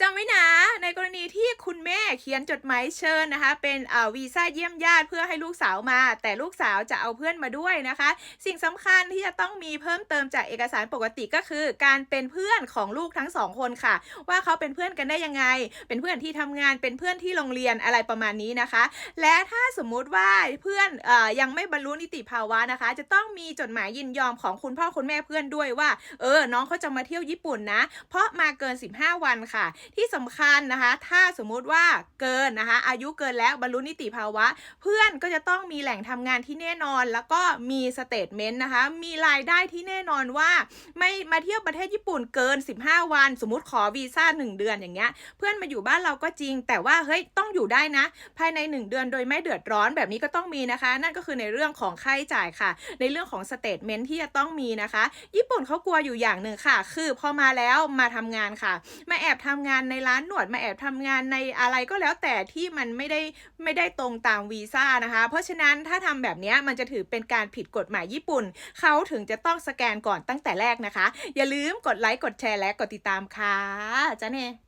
จำไว้นะ ในกรณีที่ คุณแม่เขียนจดหมายเชิญนะคะ เป็นวีซ่าเยี่ยมญาติเพื่อให้ลูกสาวมา แต่ลูกสาวจะเอาเพื่อนมาด้วยนะคะ สิ่งสำคัญที่จะต้องมีเพิ่มเติมจากเอกสารปกติก็คือ การเป็นเพื่อนของลูกทั้งสองคนค่ะ ว่าเขาเป็นเพื่อนกันได้ยังไง เป็นเพื่อนที่ทำงานเป็นเพื่อนที่โรงเรียนอะไรประมาณนี้นะคะ และถ้าสมมุติว่าเพื่อนอยังไม่บรรลุนิติภาวะนะคะ จะต้องมีจดหมายยินยอมของคุณพ่อคุณแม่เพื่อนด้วยว่า เออ น้องเขาจะมาเที่ยวญี่ปุ่นนะ เพราะมาเกิน 15 วันค่ะ ที่สำคัญนะคะ ถ้าสมมุติว่าเกินนะคะ อายุเกินแล้วบรรลุนิติภาวะ เพื่อนก็จะต้องมีแหล่งทำงานที่แน่นอน แล้วก็มีสเตทเมนต์นะคะ มีรายได้ที่แน่นอนว่า ไม่มาเที่ยวประเทศญี่ปุ่นเกิน 15 วัน สมมติขอวีซ่า1 เดือนอย่างเงี้ย เพื่อนมาอยู่บ้านเราก็จริง แต่ว่าเฮ้ยต้องอยู่ได้นะ ภายใน 1 เดือนโดยไม่เดือดร้อนแบบนี้ก็ต้องมีนะคะ นั่นก็คือในเรื่องของค่าใช้จ่ายค่ะ ในเรื่องของสเตทเมนต์ที่จะต้องมีนะคะ ญี่ปุ่นเขากลัวอยู่อย่างหนึ่งค่ะ คือพอมาแล้วมาทำงานค่ะ มาแอบทำงานในร้านหนวดมาแอบทำงานในอะไรก็แล้วแต่ที่มันไม่ได้ไม่ได้ตรงตามวีซ่านะคะ เพราะฉะนั้นถ้าทำแบบนี้มันจะถือเป็นการผิดกฎหมายญี่ปุ่น เขาถึงจะต้องสแกนก่อนตั้งแต่แรกนะคะ อย่าลืมกดไลค์กดแชร์และกดติดตามค่ะจ้าเน่